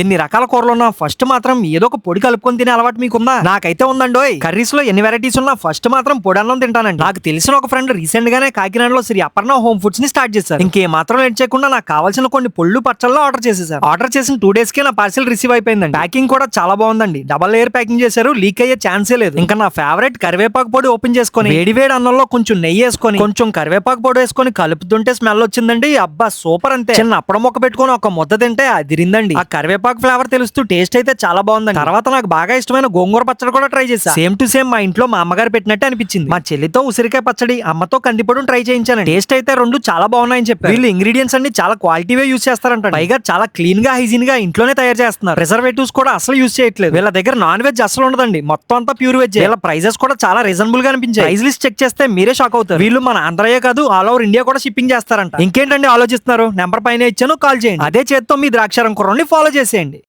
ఎన్ని రకాల కూరలు ఉన్నా ఫస్ట్ మాత్రం ఏదో ఒక పొడి కలుపుకొని తినే అలవాటు మీకుందా? నాకైతే ఉందండి కర్రీస్లో ఎన్ని వెరైటీస్ ఉన్నా ఫస్ట్ మాత్రం పొడి అన్నం తింటానండి. నాకు తెలిసిన ఒక ఫ్రెండ్ రీసెంట్ గానే కాకినాడలో శ్రీ అపర్ణ హోమ్ ఫుడ్స్ని స్టార్ట్ చేశారు. ఇంకే మాత్రం లేట్ చేయకుండా నాకు కావాల్సిన కొన్ని పొళ్ళు పచ్చళ్ళు ఆర్డర్ చేసేసారు ఆర్డర్ చేసిన టూ డేస్కి నా పార్సిల్ రిసీవ్ అయిపోయిందండి. ప్యాకింగ్ కూడా చాలా బాగుందండి. డబల్ లేయర్ ప్యాకింగ్ చేశారు. లీక్ అయ్యే ఛాన్సే లేదు. ఇంకా నా ఫేవరెట్ కరివేపాకు పొడి ఓపెన్ చేసుకొని వేడి వేడి అన్నంలో కొంచెం నెయ్యి వేసుకొని కొంచెం కరివేపాకు పొడి వేసుకొని కలుపుతుంటే స్మెల్ వచ్చిందండి. అబ్బా సూపర్ అంతే. చిన్న అప్పడం మొక్క పెట్టుకొని ఒక ముద్ద తింటే అదిరిందండి. ఆ కరివేపాకు ఫ్లేవర్ తెలుస్తూ టేస్ట్ అయితే చాలా బాగుందండి. తర్వాత నాకు బాగా ఇష్టమైన గోంగూర పచ్చడి కూడా ట్రై చేశా. సేమ్ టు సేమ్ మా ఇంట్లో మా అమ్మగారు పెట్టినట్టే అనిపించింది. మా చెల్లితో ఉసిరికాయ పచ్చడి అమ్మతో కందిపొడి ట్రై చేయించాను టేస్ట్ అయితే రెండు చాలా బాగున్నాయని చెప్పారు. వీళ్ళు ఇంగ్రీడియంట్స్ అన్ని చాలా క్వాలిటీవే యూస్ చేస్తారంట పైగా చాలా క్లీన్గా హైజీన్గా ఇంట్లోనే తయారు చేస్తున్నారు. ప్రిజర్వేటివ్స్ కూడా అసలు యూస్ చేయట్లేదు. వీళ్ళ దగ్గర నాన్ వెజ్ అసలు ఉండదండి. మొత్తం అంతా ప్యూర్ వెజ్ వీళ్ళ ప్రైజెస్ కూడా చాలా రీజనబుల్గా అనిపించాయి. ప్రైస్ లిస్ట్ చెక్ చేస్తే మీరే షాక్ అవుతారు. వీళ్ళు మన ఆంధ్రయే కాదు ఆల్ ఓవర్ ఇండియా కూడా షిప్పింగ్ చేస్తారంట. ఇంకేంటండి ఆలోచిస్తున్నారు? నెంబర్ పైన ఇచ్చాను కాల్ చేయండి. అదే చేత్తో మీ ద్రాక్షారం కుర్రని ఫాలో చేసేయండి.